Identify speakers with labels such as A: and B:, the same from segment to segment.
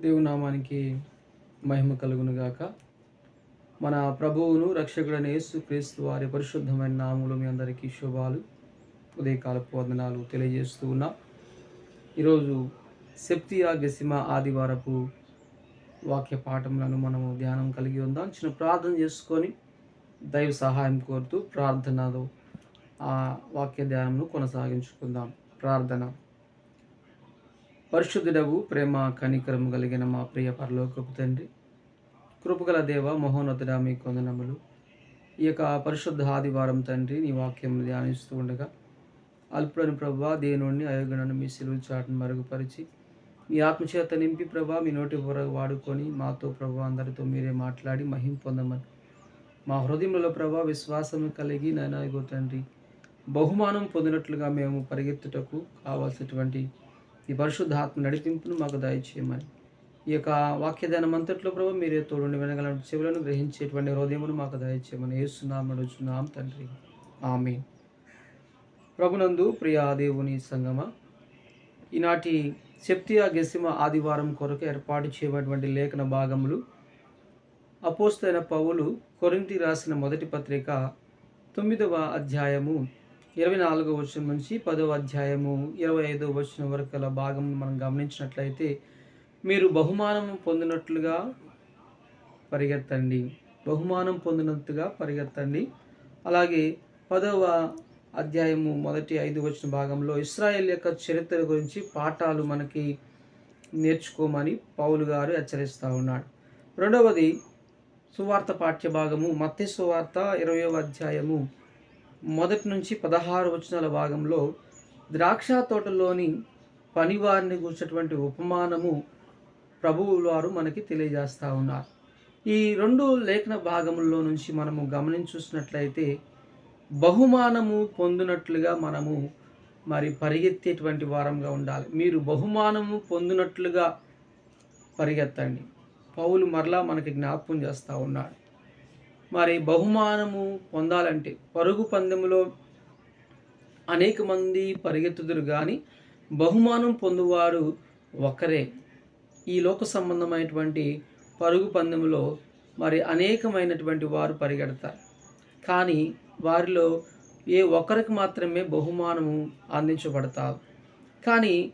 A: దేవునామానికి మహిమ కలుగునుగాక. మన ప్రభువును రక్షకుడైన యేసు క్రీస్తు వారి పరిశుద్ధమైన నామములు మీ అందరికీ శుభాలు ఉదయకాలపు వందనాలు తెలియజేస్తూ ఉన్నాం. ఈరోజు సెప్తియా గసిమ ఆదివారపు వాక్య పాఠములను మనము ధ్యానం కలిగి ఉందాం. చిన్న ప్రార్థన చేసుకొని దైవ సహాయం కోరుతూ ప్రార్థనలో ఆ వాక్య ధ్యానంను కొనసాగించుకుందాం. ప్రార్థన. పరిశుద్ధుడవు ప్రేమ కనికరము కలిగిన మా ప్రియ పరలోకపు తండ్రి. కృపగల దేవ మహోన్నతుడ మీ కొందనములు. ఈ యొక్క పరిశుద్ధ ఆదివారం తండ్రి నీ వాక్యం ధ్యానిస్తూ ఉండగా అల్పుడని ప్రభా దేనుడిని అయోగ్యులను మీ సిలువు చాటును మరుగుపరిచి మీ ఆత్మచేత నింపి ప్రభా మీ నోటి పొర వాడుకొని మాతో ప్రభా అందరితో మీరే మాట్లాడి మహిం పొందమని. మా హృదయంలో ప్రభా విశ్వాసం కలిగి నాయన తండ్రి బహుమానం పొందినట్లుగా మేము పరిగెత్తుటకు కావాల్సినటువంటి ఈ పరిశుద్ధాత్మ నడిపింపును మాకు దయచేయమని. ఈ యొక్క వాక్యదానం అంతట్లో ప్రభు మీరే తోడుండి వినగల చెవులను గ్రహించేటువంటి హృదయమును మాకు దయచేయమని ఏసునాం నడుచున్నాం తండ్రి. ఆమె ప్రభునందు ప్రియా దేవుని సంగమ ఈనాటి సెప్తియా గెసిమ ఆదివారం కొరకు ఏర్పాటు చేయబడినటువంటి లేఖన భాగములు అపోస్తైన పౌలు కొరింటి రాసిన మొదటి పత్రిక తొమ్మిదవ అధ్యాయము ఇరవై నాలుగో వచనం నుంచి పదవ అధ్యాయము ఇరవై ఐదో వచనం వరకు గల భాగం మనం గమనించినట్లయితే మీరు బహుమానం పొందినట్లుగా పరిగెత్తండి. బహుమానం పొందినట్టుగా పరిగెత్తండి. అలాగే పదవ అధ్యాయము మొదటి ఐదు వచ్చిన భాగంలో ఇస్రాయేల్ యొక్క చరిత్ర గురించి పాఠాలు మనకి నేర్చుకోమని పౌలు గారు హెచ్చరిస్తూ ఉన్నాడు. రెండవది సువార్త పాఠ్య భాగము మత్స్య సువార్త ఇరవయవ అధ్యాయము మొదటి నుంచి పదహారు వచనాల భాగంలో ద్రాక్ష తోటలోని పనివారిని కూర్చున్నటువంటి ఉపమానము ప్రభువు వారు మనకి తెలియజేస్తూ ఉన్నారు. ఈ రెండు లేఖన భాగముల్లో నుంచి మనము గమనించుసినట్లయితే బహుమానము పొందినట్లుగా మనము మరి పరిగెత్తేటువంటి వారంగా ఉండాలి. మీరు బహుమానము పొందినట్లుగా పరిగెత్తండి. పౌలు మరలా మనకి జ్ఞాపకం చేస్తూ ఉన్నాడు. మరి బహుమానము పొందాలంటే పరుగు పందెములో అనేక మంది పరిగెత్తుదురు కానీ బహుమానం పొందువారు ఒకరే. ఈ లోక సంబంధమైనటువంటి పరుగు పందెములో మరి అనేకమైనటువంటి వారు పరిగెడతారు. కానీ వారిలో ఏ ఒక్కరికి మాత్రమే బహుమానము అందించబడతారు. కానీ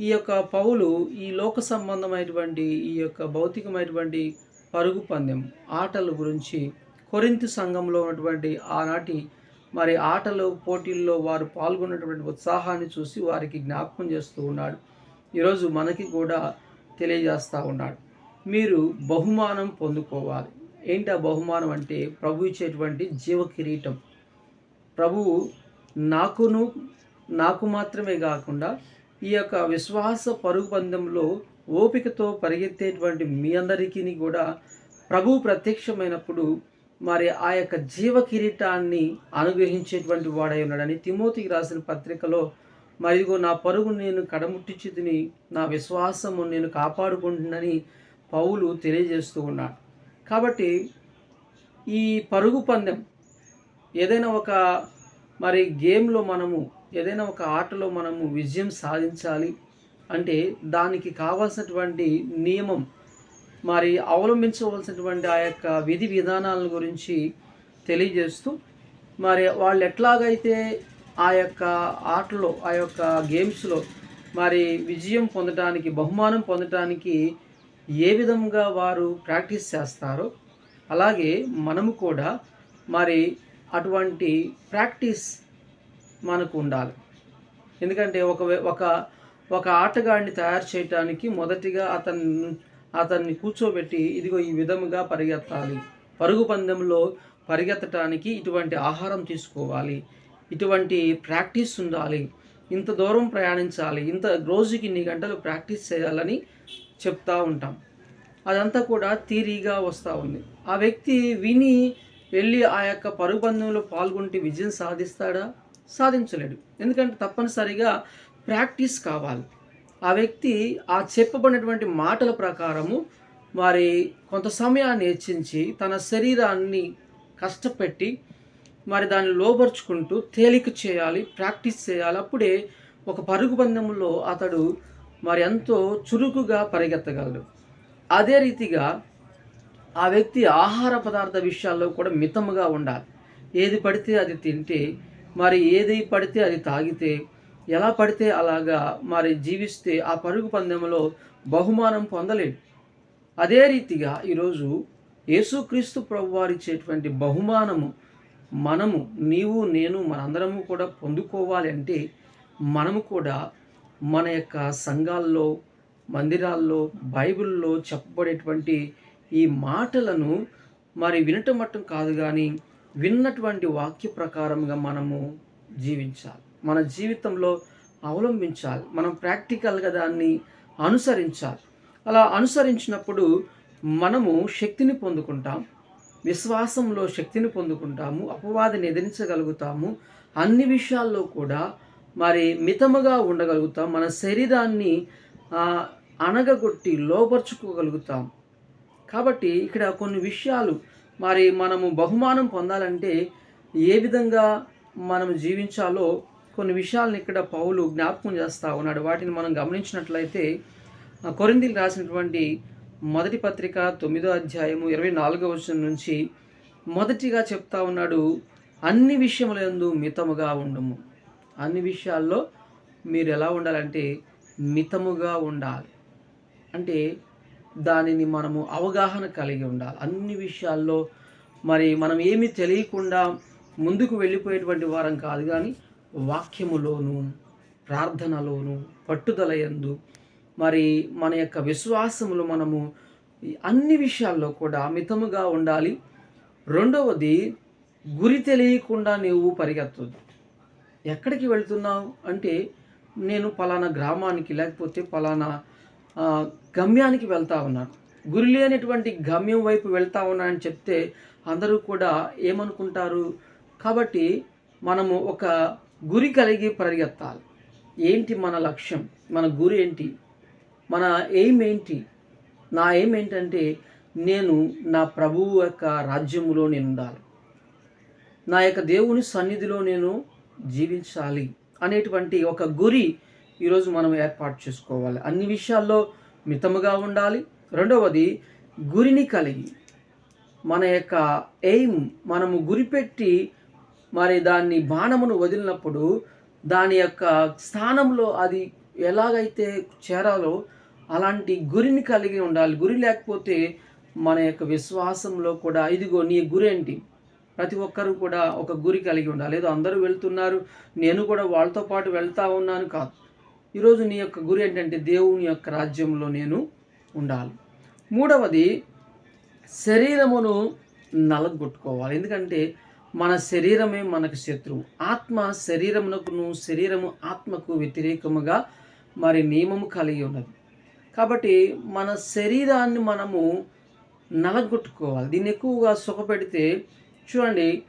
A: ఈ యొక్క పౌలు ఈ లోక సంబంధమైనటువంటి ఈ యొక్క భౌతికమైనటువంటి పరుగు పందెం ఆటల గురించి కొరింతి సంఘంలో ఉన్నటువంటి ఆనాటి మరి ఆటలు పోటీల్లో వారు పాల్గొన్నటువంటి ఉత్సాహాన్ని చూసి వారికి జ్ఞాపకం చేస్తూ ఉన్నాడు. ఈరోజు మనకి కూడా తెలియజేస్తూ ఉన్నాడు. మీరు బహుమానం పొందుకోవాలి. ఏంటి ఆ బహుమానం అంటే ప్రభు ఇచ్చేటువంటి జీవ కిరీటం ప్రభువు నాకును నాకు మాత్రమే కాకుండా ఈ యొక్క విశ్వాస పరుగు పందెంలో ఓపికతో పరిగెత్తేటువంటి మీ అందరికీ కూడా ప్రభు ప్రత్యక్షమైనప్పుడు మరి ఆ యొక్క జీవ కిరీటాన్ని అనుగ్రహించేటువంటి వాడై ఉన్నాడని తిమోతికి రాసిన పత్రికలో మరిగో నా పరుగు నేను కడముట్టించితిని నా విశ్వాసము నేను కాపాడుకుంటుందని పౌలు తెలియజేస్తూ ఉన్నాడు. కాబట్టి ఈ పరుగు పందెం ఏదైనా ఒక మరి గేమ్లో మనము ఏదైనా ఒక ఆటలో మనము విజయం సాధించాలి అంటే దానికి కావాల్సినటువంటి నియమం మరి అవలంబించవలసినటువంటి ఆ యొక్క విధి విధానాల గురించి తెలియజేస్తూ మరి వాళ్ళు ఎట్లాగైతే ఆ యొక్క ఆటలో ఆ యొక్క గేమ్స్లో మరి విజయం పొందడానికి బహుమానం పొందడానికి ఏ విధంగా వారు ప్రాక్టీస్ చేస్తారో అలాగే మనము కూడా మరి అటువంటి ప్రాక్టీస్ మనకు ఉండాలి. ఎందుకంటే ఒక ఒక ఒక ఆటగాడిని తయారు చేయటానికి మొదటిగా అతను అతన్ని కూర్చోబెట్టి ఇదిగో ఈ విధముగా పరిగెత్తాలి. పరుగు పందెంలో పరిగెత్తటానికి ఇటువంటి ఆహారం తీసుకోవాలి. ఇటువంటి ప్రాక్టీస్ ఉండాలి. ఇంత దూరం ప్రయాణించాలి. ఇంత రోజుకి ఇన్ని గంటలు ప్రాక్టీస్ చేయాలని చెప్తా ఉంటాం. అదంతా కూడా తీరిగా వస్తూ ఉంది. ఆ వ్యక్తి విని వెళ్ళి ఆ యొక్క పరుగు పాల్గొంటే విజయం సాధిస్తాడా? సాధించలేడు. ఎందుకంటే తప్పనిసరిగా ప్రాక్టీస్ కావాలి. ఆ వ్యక్తి ఆ చెప్పబడినటువంటి మాటల ప్రకారము మరి కొంత సమయాన్ని హెచ్చించి తన శరీరాన్ని కష్టపెట్టి మరి దాన్ని లోపరుచుకుంటూ తేలిక చేయాలి ప్రాక్టీస్ చేయాలి. అప్పుడే ఒక పరుగు పందెంలో అతడు మరి ఎంతో చురుకుగా పరిగెత్తగలడు. అదే రీతిగా ఆ వ్యక్తి ఆహార పదార్థ విషయాల్లో కూడా మితముగా ఉండాలి. ఏది పడితే అది తింటే మరి ఏది పడితే అది తాగితే ఎలా పడితే అలాగా మరి జీవిస్తే ఆ పరుగు పందెంలో బహుమానం పొందలేడు. అదే రీతిగా ఈరోజు యేసుక్రీస్తు ప్రభు వారిచ్చేటువంటి బహుమానము మనము నీవు నేను మనందరము కూడా పొందుకోవాలి అంటే మనము కూడా మన యొక్క సంఘాల్లో మందిరాల్లో బైబిల్లో చెప్పబడేటువంటి ఈ మాటలను మరి వినటం మట్టం కాదు కానీ విన్నటువంటి వాక్య ప్రకారంగా మనము జీవించాలి. మన జీవితంలో అవలంబించాలి. మనం ప్రాక్టికల్గా దాన్ని అనుసరించాలి. అలా అనుసరించినప్పుడు మనము శక్తిని పొందుకుంటాం. విశ్వాసంలో శక్తిని పొందుకుంటాము. అపవాదిని ఎదిరించగలుగుతాము అన్ని విషయాల్లో కూడా మరి మితముగా ఉండగలుగుతాం. మన శరీరాన్ని అనగగొట్టి అణగగొట్టి లోపరుచుకోగలుగుతాం. కాబట్టి ఇక్కడ కొన్ని విషయాలు మరి మనము బహుమానం పొందాలంటే ఏ విధంగా మనం జీవించాలో కొన్ని విషయాలను ఇక్కడ పౌలు జ్ఞాపకం చేస్తూ ఉన్నాడు. వాటిని మనం గమనించినట్లయితే ఆ, రాసినటువంటి మొదటి పత్రిక తొమ్మిదో అధ్యాయము ఇరవై నాలుగో వచనం నుంచి మొదటిగా చెప్తా ఉన్నాడు అన్ని విషయములందు మితముగా ఉండము. అన్ని విషయాల్లో మీరు ఎలా ఉండాలంటే మితముగా ఉండాలి. అంటే దానిని మనము అవగాహన కలిగి ఉండాలి. అన్ని విషయాల్లో మరి మనం ఏమీ తెలియకుండా ముందుకు వెళ్ళిపోయేటువంటి వారం కాదు కానీ వాక్యములోను ప్రార్థనలోను పట్టుదల యందు మరి మన యొక్క విశ్వాసములు మనము అన్ని విషయాల్లో కూడా మితముగా ఉండాలి. రెండవది గురి తెలియకుండా నీవు పరిగెత్తదు ఎక్కడికి వెళ్తున్నావు? అంటే నేను పలానా గ్రామానికి లేకపోతే పలానా గమ్యానికి వెళ్తా ఉన్నాను. గురి లేనటువంటి గమ్యం వైపు వెళ్తా ఉన్నానని చెప్తే అందరూ కూడా ఏమనుకుంటారు? కాబట్టి మనము ఒక గురి కలిగి పరిగెత్తాలి. ఏంటి మన లక్ష్యం? మన గురి ఏంటి? మన ఎయిమ్ ఏంటి? నా ఎయిమ్ ఏంటంటే నేను నా ప్రభువు యొక్క రాజ్యములో నేను ఉండాలి నా యొక్క దేవుని సన్నిధిలో నేను జీవించాలి అనేటువంటి ఒక గురి ఈరోజు మనం ఏర్పాటు చేసుకోవాలి. అన్ని విషయాల్లో మితముగా ఉండాలి. రెండవది గురిని కలిగి మన యొక్క ఎయిమ్ మనము గురిపెట్టి మరి దాన్ని బాణమును వదిలినప్పుడు దాని యొక్క స్థానంలో అది ఎలాగైతే చేరాలో అలాంటి గురిని కలిగి ఉండాలి. గురి లేకపోతే మన యొక్క విశ్వాసంలో కూడా ఇదిగో నీ గురి ఏంటి? ప్రతి ఒక్కరూ కూడా ఒక గురి కలిగి ఉండాలి. ఏదో అందరూ వెళ్తున్నారు నేను కూడా వాళ్ళతో పాటు వెళ్తా ఉన్నాను కాదు. ఈరోజు నీ యొక్క గురి ఏంటంటే దేవుని యొక్క రాజ్యంలో నేను ఉండాలి. మూడవది శరీరమును నలగొట్టుకోవాలి. ఎందుకంటే మన శరీరమే మనకు శత్రువు. ఆత్మ శరీరమునకును శరీరము ఆత్మకు వ్యతిరేకముగా మరి నియమము కలిగి ఉన్నది. కాబట్టి మన శరీరాన్ని మనము నలగొట్టుకోవాలి. దీన్ని ఎక్కువగా సుఖపెడితే చూడండి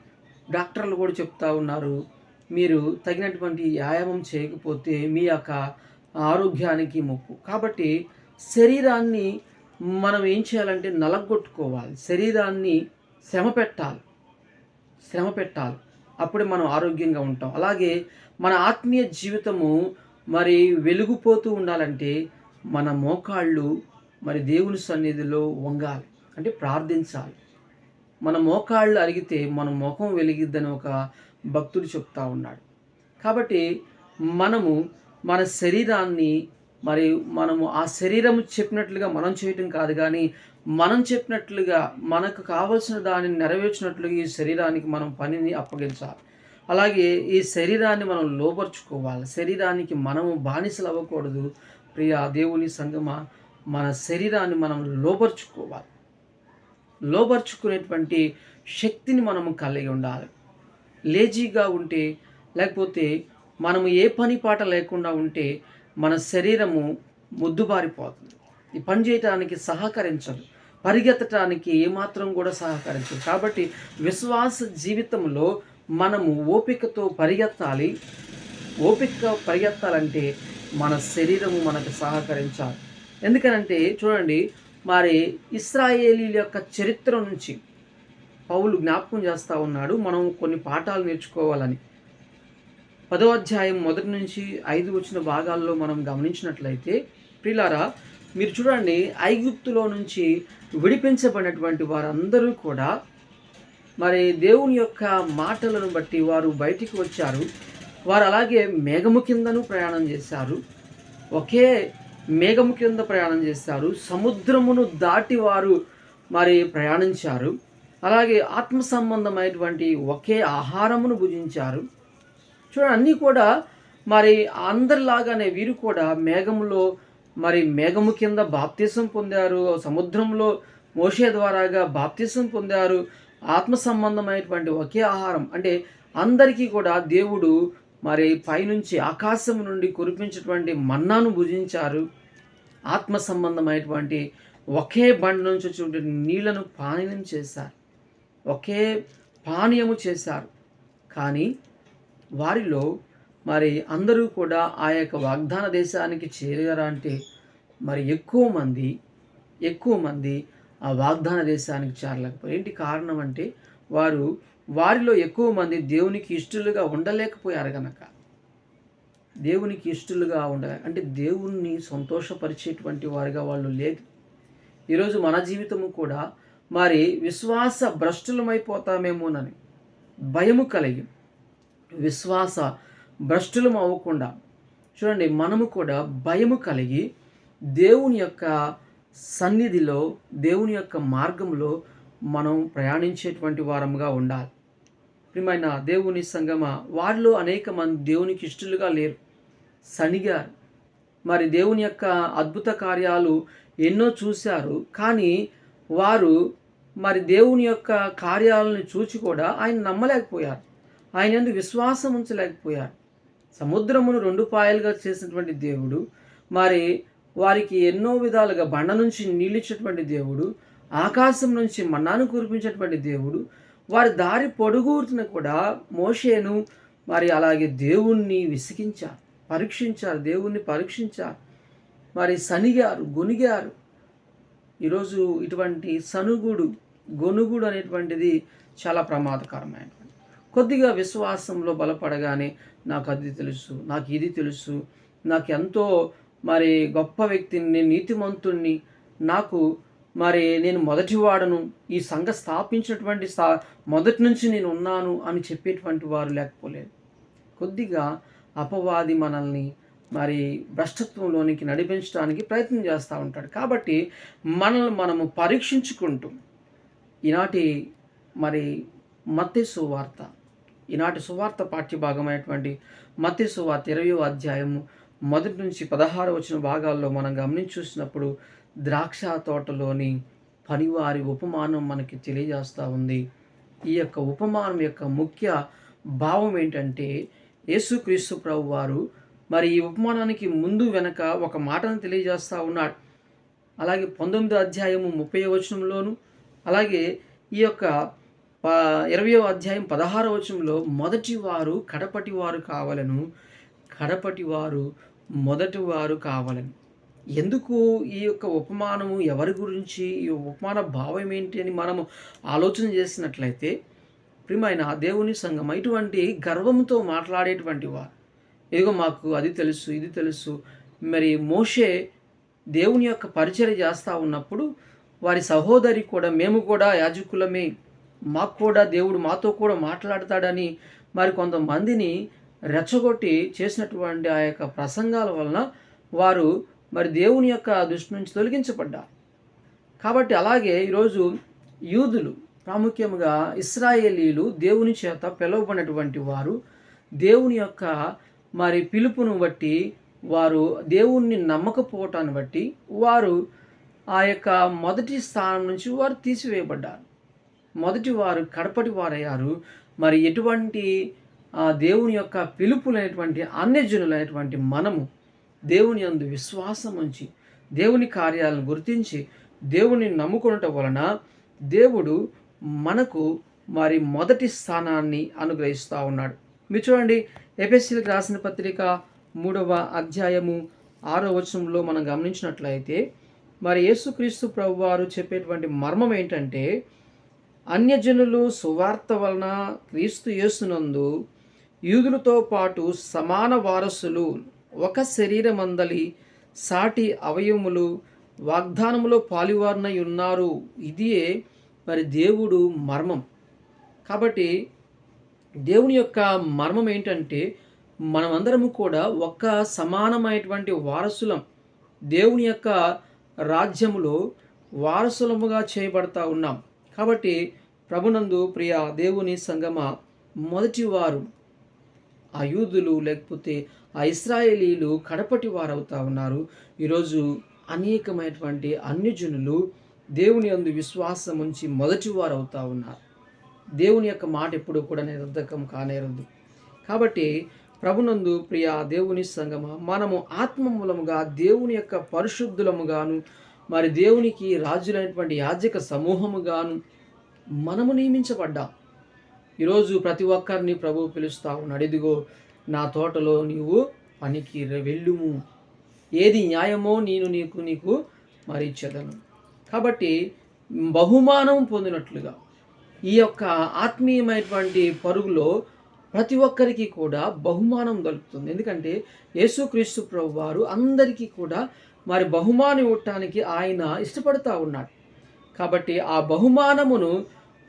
A: డాక్టర్లు కూడా చెప్తా ఉన్నారు మీరు తగినటువంటి వ్యాయామం చేయకపోతే మీ యొక్క ఆరోగ్యానికి ముప్పు. కాబట్టి శరీరాన్ని మనం ఏం చేయాలంటే నలగొట్టుకోవాలి. శరీరాన్ని శ్రమ పెట్టాలి. శ్రమ పెట్టాలి. అప్పుడే మనం ఆరోగ్యంగా ఉంటాం. అలాగే మన ఆత్మీయ జీవితము మరి వెలుగుపోతూ ఉండాలంటే మన మోకాళ్ళు మరి దేవుని సన్నిధిలో వంగాలి. అంటే ప్రార్థించాలి. మన మోకాళ్ళు అరిగితే మన ముఖం వెలిగిద్దని ఒక భక్తుడు చెప్తా ఉన్నాడు. కాబట్టి మనము మన శరీరాన్ని మరి మనము ఆ శరీరము చెప్పినట్లుగా మనం చేయటం కాదు కానీ మనం చెప్పినట్లుగా మనకు కావలసిన దానిని నెరవేర్చినట్లుగా ఈ శరీరానికి మనం పనిని అప్పగించాలి. అలాగే ఈ శరీరాన్ని మనం లోపరుచుకోవాలి. శరీరానికి మనము బానిసలు అవ్వకూడదు. ప్రియ దేవుని సంగమ మన శరీరాన్ని మనం లోపరుచుకోవాలి. లోపరుచుకునేటువంటి శక్తిని మనము కలిగి ఉండాలి. లేజీగా ఉంటే లేకపోతే మనము ఏ పని పాట లేకుండా ఉంటే మన శరీరము ముద్దుబారిపోతుంది. ఈ పని చేయటానికి సహకరించదు. పరిగెత్తటానికి ఏమాత్రం కూడా సహకరించదు. కాబట్టి విశ్వాస జీవితంలో మనము ఓపికతో పరిగెత్తాలి. ఓపికగా పరిగెత్తాలంటే మన శరీరము మనకు సహకరించాలి. ఎందుకనంటే చూడండి మరి ఇస్రాయేలీల యొక్క చరిత్ర నుంచి పౌలు జ్ఞాపకం చేస్తూ ఉన్నాడు. మనం కొన్ని పాఠాలు నేర్చుకోవాలని. పదో అధ్యాయం మొదటి నుంచి ఐదు వచ్చిన భాగాల్లో మనం గమనించినట్లయితే ప్రిలారా మీరు చూడండి ఐగుప్తులో నుంచి విడిపించబడినటువంటి వారందరూ కూడా మరి దేవుని యొక్క మాటలను బట్టి వారు బయటికి వచ్చారు. వారు అలాగే మేఘము కిందను ప్రయాణం చేశారు. ఒకే మేఘము కింద ప్రయాణం చేశారు. సముద్రమును దాటి వారు మరి ప్రయాణించారు. అలాగే ఆత్మ సంబంధమైనటువంటి ఒకే ఆహారమును భుజించారు. చూడండి అన్నీ కూడా మరి అందరిలాగానే వీరు కూడా మేఘంలో మరి మేఘము కింద బాప్తీసం పొందారు సముద్రంలో మోషే ద్వారాగా బాప్తీసం పొందారు. ఆత్మ సంబంధమైనటువంటి ఒకే ఆహారం. అంటే అందరికీ కూడా దేవుడు మరి పైనుంచి ఆకాశం నుండి కురిపించినటువంటి మన్నాను భుజించారు. ఆత్మ సంబంధమైనటువంటి ఒకే బండి నుంచి వచ్చినటువంటి నీళ్ళను పానీయం చేశారు. ఒకే పానీయము చేశారు. కానీ వారిలో మరి అందరూ కూడా ఆ యొక్క వాగ్దాన దేశానికి చేరారా అంటే మరి ఎక్కువ మంది ఎక్కువ మంది ఆ వాగ్దాన దేశానికి చేరలేకపోయారు. ఏంటి కారణం అంటే వారు వారిలో ఎక్కువ మంది దేవునికి ఇష్టలుగా ఉండలేకపోయారు కనుక దేవునికి ఇష్టలుగా ఉండలే అంటే దేవుణ్ణి సంతోషపరిచేటువంటి వారిగా వాళ్ళు లేదు. ఈరోజు మన జీవితము కూడా మరి విశ్వాస భ్రష్టులమైపోతామేమోనని భయము కలిగి విశ్వాస భ్రష్టులం అవ్వకుండా చూడండి మనము కూడా భయము కలిగి దేవుని యొక్క సన్నిధిలో దేవుని యొక్క మార్గంలో మనం ప్రయాణించేటువంటి వారముగా ఉండాలి. ప్రియమైన దేవుని సంగమ వారిలో అనేక మంది దేవునికి ఇష్టలుగా లేరు. సనిగారు. మరి దేవుని యొక్క అద్భుత కార్యాలు ఎన్నో చూశారు కానీ వారు మరి దేవుని యొక్క కార్యాలను చూచి కూడా ఆయన నమ్మలేకపోయారు. ఆయన ఎందుకు విశ్వాసం ఉంచలేకపోయారు. సముద్రమును రెండు పాయలుగా చేసినటువంటి దేవుడు మరి వారికి ఎన్నో విధాలుగా బండ నుంచి నీళ్ళిచ్చినటువంటి దేవుడు ఆకాశం నుంచి మన్నాను కురిపించేటువంటి దేవుడు వారి దారి పొడుగుతున్న కూడా మోషేను మరి అలాగే దేవుణ్ణి విసిగించారు పరీక్షించారు దేవుణ్ణి పరీక్షించారు మరి సనిగారు గొనిగారు. ఈరోజు ఇటువంటి సనుగుడు గొనుగుడు అనేటువంటిది చాలా ప్రమాదకరమైన కొద్దిగా విశ్వాసంలో బలపడగానే నాకు అది తెలుసు నాకు ఇది తెలుసు నాకు ఎంతో మరి గొప్ప వ్యక్తిని నేను నీతిమంతుణ్ణి నాకు మరి నేను మొదటివాడను ఈ సంఘ స్థాపించినటువంటి స్థా మొదటి నుంచి నేను ఉన్నాను అని చెప్పేటువంటి వారు లేకపోలేదు. కొద్దిగా అపవాది మనల్ని మరి భ్రష్టత్వంలోనికి నడిపించడానికి ప్రయత్నం చేస్తూ ఉంటాడు. కాబట్టి మనల్ని మనము పరీక్షించుకుంటూ ఈనాటి మరి మత్తి సువార్త ఈనాటి సువార్త పాఠ్యభాగమైనటువంటి మత్తి సువార్త ఇరవయో అధ్యాయము మొదటి నుంచి పదహారు వచ్చిన భాగాల్లో మనం గమనించి చూసినప్పుడు ద్రాక్ష తోటలోని పనివారి ఉపమానం మనకి తెలియజేస్తూ ఉంది. ఈ యొక్క ఉపమానం యొక్క ముఖ్య భావం ఏంటంటే యేసుక్రీస్తు ప్రభు వారు మరి ఈ ఉపమానానికి ముందు వెనక ఒక మాటను తెలియజేస్తూ ఉన్నాడు. అలాగే పంతొమ్మిదో అధ్యాయము ముప్పై వచనంలోను అలాగే ఈ యొక్క ఇరవయో అధ్యాయం పదహారవ వచనంలో మొదటి వారు కడపటి వారు కావాలను కడపటి వారు మొదటి వారు కావాలని. ఎందుకు ఈ యొక్క ఉపమానము ఎవరి గురించి ఈ ఉపమాన భావం ఏంటి అని మనము ఆలోచన చేసినట్లయితే ప్రియమైన దేవుని సంఘం ఇటువంటి గర్వంతో మాట్లాడేటువంటి వారు. ఇదిగో మాకు అది తెలుసు ఇది తెలుసు. మరి మోషే దేవుని యొక్క పరిచయం చేస్తూ ఉన్నప్పుడు వారి సహోదరి కూడా మేము కూడా యాజకులమే. మాకు కూడా దేవుడు మాతో కూడా మాట్లాడతాడని మరి కొంతమందిని రెచ్చగొట్టి చేసినటువంటి ఆ యొక్క ప్రసంగాల వలన వారు మరి దేవుని యొక్క దృష్టి నుంచి తొలగించబడ్డారు. కాబట్టి అలాగే ఈరోజు యూదులు ప్రాముఖ్యంగా ఇస్రాయేలీలు దేవుని చేత పిలువబడినటువంటి వారు దేవుని యొక్క మరి పిలుపును బట్టి వారు దేవుణ్ణి నమ్మకపోవటాన్ని బట్టి వారు ఆ యొక్క మొదటి స్థానం నుంచి వారు తీసివేయబడ్డారు. మొదటి వారు కడపటి వారయ్యారు. మరి ఎటువంటి దేవుని యొక్క పిలుపులైనటువంటి అన్యజనులైనటువంటి మనము దేవుని అందు విశ్వాసం ఉంచి దేవుని కార్యాలను గుర్తించి దేవుని నమ్ముకునటం వలన దేవుడు మనకు మరి మొదటి స్థానాన్ని అనుగ్రహిస్తూ ఉన్నాడు. మీరు చూడండి ఎపిఎస్సీలకు రాసిన పత్రిక మూడవ అధ్యాయము ఆరో వచనంలో మనం గమనించినట్లయితే మరి యేసుక్రీస్తు ప్రభు వారు చెప్పేటువంటి మర్మం ఏంటంటే అన్యజనులు సువార్త వలన క్రీస్తు యేసునందు యూదులతో పాటు సమాన వారసులు ఒక శరీరమందలి సాటి అవయములు వాగ్దానములో పాలివారినై ఉన్నారు. ఇదే మరి దేవుడు మర్మం. కాబట్టి దేవుని యొక్క మర్మం ఏంటంటే మనమందరము కూడా ఒక్క సమానమైనటువంటి వారసులం. దేవుని యొక్క రాజ్యములో వారసులముగా చేయబడతా ఉన్నాం. కాబట్టి ప్రభునందు ప్రియ దేవుని సంగమ మొదటి వారు ఆ యూదులు లేకపోతే ఆ ఇస్రాయేలీలు కడపటి వారు అవుతా ఉన్నారు. ఈరోజు అనేకమైనటువంటి అన్యజనులు దేవుని అందు విశ్వాసం ఉంచి మొదటి వారు అవుతా ఉన్నారు. దేవుని యొక్క మాట ఎప్పుడు కూడా నిరర్ధకం కానేరదు. కాబట్టి ప్రభునందు ప్రియ దేవుని సంగమ మనము ఆత్మ మూలముగా దేవుని యొక్క పరిశుద్ధులముగాను మరి దేవునికి రాజులైనటువంటి యాజక సమూహముగాను మనము నియమించబడ్డాం. ఈరోజు ప్రతి ఒక్కరిని ప్రభు పిలుస్తావు నడిదిగో నా తోటలో నీవు పనికి వెళ్ళుము. ఏది న్యాయమో నేను నీకు నీకు మరి కాబట్టి బహుమానం పొందినట్లుగా ఈ యొక్క ఆత్మీయమైనటువంటి పరుగులో ప్రతి ఒక్కరికి కూడా బహుమానం దొరుకుతుంది. ఎందుకంటే యేసుక్రీస్తు ప్రభు వారు అందరికీ కూడా మరి బహుమానం ఇవ్వటానికి ఆయన ఇష్టపడుతూ ఉన్నాడు. కాబట్టి ఆ బహుమానమును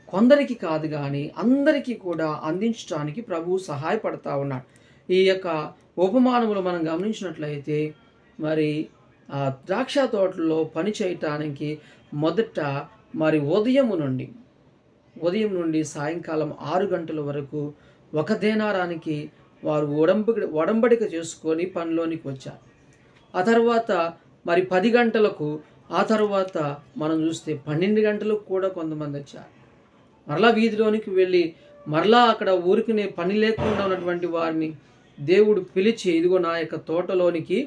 A: కొందరికి కాదు కానీ అందరికీ కూడా అందించడానికి ప్రభువు సహాయపడతా ఉన్నాడు. ఈ యొక్క ఉపమానములు మనం గమనించినట్లయితే మరి ఆ ద్రాక్ష తోటలో పని చేయటానికి మొదట మరి ఉదయము నుండి ఉదయం నుండి సాయంకాలం ఆరు గంటల వరకు ఒక దేనారానికి వారు ఒడంబడి ఒడంబడిక చేసుకొని పనిలోనికి వచ్చారు. ఆ తర్వాత మరి పది గంటలకు ఆ తర్వాత మనం చూస్తే పన్నెండు గంటలకు కూడా కొంతమంది వచ్చారు. మరలా వీధిలోనికి వెళ్ళి మరలా అక్కడ ఊరికినే పని లేకుండా ఉన్నటువంటి వారిని దేవుడు పిలిచి ఇదిగో నా యొక్క తోటలోనికి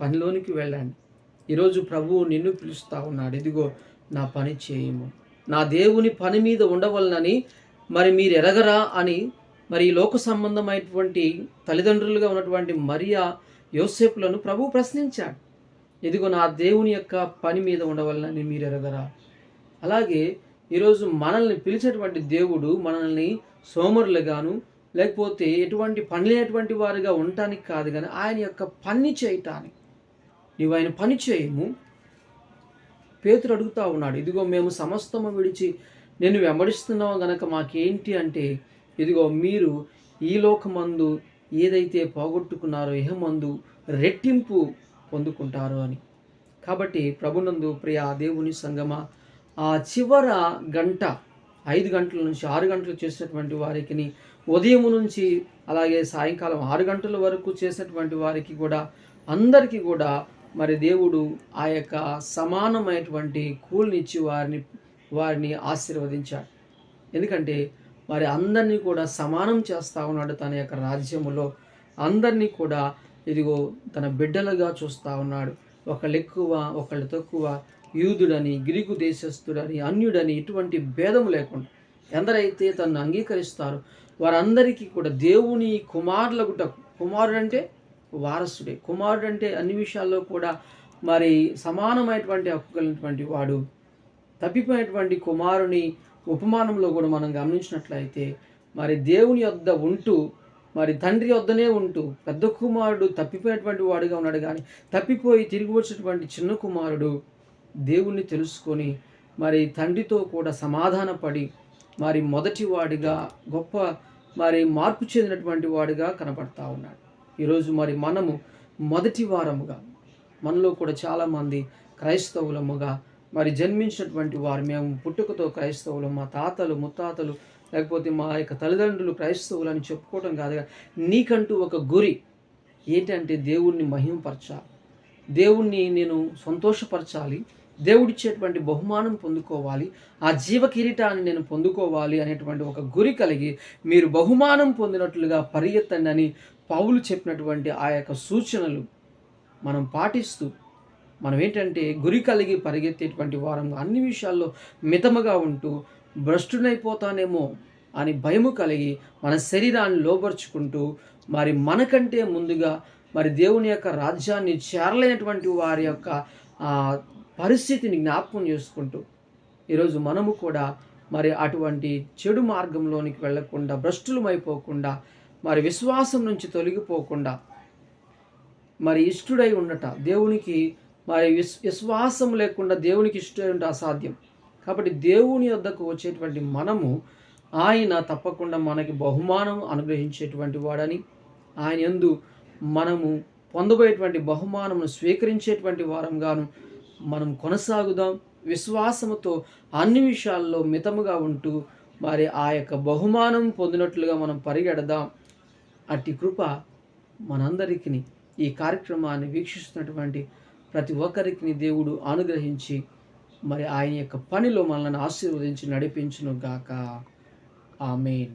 A: పనిలోనికి వెళ్ళండి. ఈరోజు ప్రభువు నిన్ను పిలుస్తా ఉన్నాడు. ఇదిగో నా పని చేయము. నా దేవుని పని మీద ఉండవలనని మరి మీరు ఎరగరా అని మరి లోక సంబంధమైనటువంటి తల్లిదండ్రులుగా ఉన్నటువంటి మరియా యోసేపులను ప్రభు ప్రశ్నించాడు. ఇదిగో నా దేవుని యొక్క పని మీద ఉండవలనని మీరు ఎరగరా? అలాగే ఈరోజు మనల్ని పిలిచేటువంటి దేవుడు మనల్ని సోమరులుగాను లేకపోతే ఎటువంటి పని లేనటువంటి వారుగా ఉండటానికి కాదు కానీ ఆయన యొక్క పని చేయటానికి. నీవు ఆయన పని చేయము. పేతురు అడుగుతా ఉన్నాడు ఇదిగో మేము సమస్తము విడిచి నేను వెంబడిస్తున్నావు గనక మాకేంటి అంటే ఇదిగో మీరు ఈ లోకమందు ఏదైతే పోగొట్టుకున్నారో ఇహమందు రెట్టింపు పొందుకుంటారు అని. కాబట్టి ప్రభునందు ప్రియ దేవుని సంగమ ఆ చివర గంట ఐదు గంటల నుంచి ఆరు గంటలు చేసినటువంటి వారికి ఉదయం నుంచి అలాగే సాయంకాలం ఆరు గంటల వరకు చేసినటువంటి వారికి కూడా అందరికీ కూడా మరి దేవుడు ఆ యొక్క సమానమైనటువంటి కూలినిచ్చి వారిని వారిని ఆశీర్వదించాడు. ఎందుకంటే మరి అందరినీ కూడా సమానం చేస్తూ ఉన్నాడు తన యొక్క రాజ్యములో. అందరినీ కూడా ఇదిగో తన బిడ్డలుగా చూస్తూ ఉన్నాడు. ఒకళ్ళు ఎక్కువ ఒకళ్ళు తక్కువ. యూదుడని గ్రీకు దేశస్థుడని అన్యుడని ఇటువంటి భేదము లేకుండా ఎందరైతే తనను అంగీకరిస్తారో వారందరికీ కూడా దేవుని కుమారులగుట కుమారుడు అంటే వారసుడే. కుమారుడు అంటే అన్ని విషయాల్లో కూడా మరి సమానమైనటువంటి హక్కు కలిగినటువంటి వాడు. తప్పిపోయినటువంటి కుమారుని ఉపమానంలో కూడా మనం గమనించినట్లయితే మరి దేవుని యొద్ద ఉంటూ మరి తండ్రి వద్దనే ఉంటూ పెద్ద కుమారుడు తప్పిపోయినటువంటి వాడుగా ఉన్నాడు కానీ తప్పిపోయి తిరిగి వచ్చినటువంటి చిన్న కుమారుడు దేవుణ్ణి తెలుసుకొని మరి తండ్రితో కూడా సమాధానపడి మరి మొదటి వాడిగా గొప్ప మరి మార్పు చెందినటువంటి వాడిగా కనపడతా ఉన్నాడు. ఈరోజు మరి మనము మొదటి వారముగా మనలో కూడా చాలామంది క్రైస్తవులముగా మరి జన్మించినటువంటి వారు. మేము పుట్టుకతో క్రైస్తవులు మా తాతలు ముత్తాతలు లేకపోతే మా యొక్క తల్లిదండ్రులు క్రైస్తవులు అని చెప్పుకోవటం కాదు నీకంటూ ఒక గురి ఏంటంటే దేవుణ్ణి మహిమపరచాలి. దేవుణ్ణి నేను సంతోషపరచాలి. దేవుడిచ్చేటువంటి బహుమానం పొందుకోవాలి. ఆ జీవ కిరీటాన్ని నేను పొందుకోవాలి అనేటువంటి ఒక గురి కలిగి మీరు బహుమానం పొందినట్లుగా పరిగెత్తండి అని పౌలు చెప్పినటువంటి ఆ యొక్క సూచనలు మనం పాటిస్తూ మనం ఏంటంటే గురి కలిగి పరిగెత్తేటువంటి వారంగా అన్ని విషయాల్లో మితముగా ఉంటూ భ్రష్టునైపోతానేమో అని భయము కలిగి మన శరీరాన్ని లోపరుచుకుంటూ మరి మనకంటే ముందుగా మరి దేవుని యొక్క రాజ్యాన్ని చేరలేనటువంటి వారి యొక్క పరిస్థితిని జ్ఞాపకం చేసుకుంటూ ఈరోజు మనము కూడా మరి అటువంటి చెడు మార్గంలోనికి వెళ్ళకుండా భ్రష్టులమైపోకుండా మరి విశ్వాసం నుంచి తొలగిపోకుండా మరి ఇష్టుడై ఉండట. దేవునికి మరి విశ్వాసం లేకుండా దేవునికి ఇష్టడై ఉంటే అసాధ్యం. కాబట్టి దేవుని వద్దకు వచ్చేటువంటి మనము ఆయన తప్పకుండా మనకి బహుమానం అనుగ్రహించేటువంటి వాడని ఆయన ఎందు మనము పొందబోయేటువంటి బహుమానమును స్వీకరించేటువంటి వారంగాను మనం కొనసాగుదాం. విశ్వాసముతో అన్ని విషయాల్లో మితముగా ఉంటూ మరి ఆ యొక్క బహుమానం పొందినట్లుగా మనం పరిగెడదాం. అట్టి కృప మనందరికీ ఈ కార్యక్రమాన్ని వీక్షిస్తున్నటువంటి ప్రతి ఒక్కరికి దేవుడు అనుగ్రహించి మరి ఆయన యొక్క పనిలో మనల్ని ఆశీర్వదించి నడిపించును గాక ఆమెన్.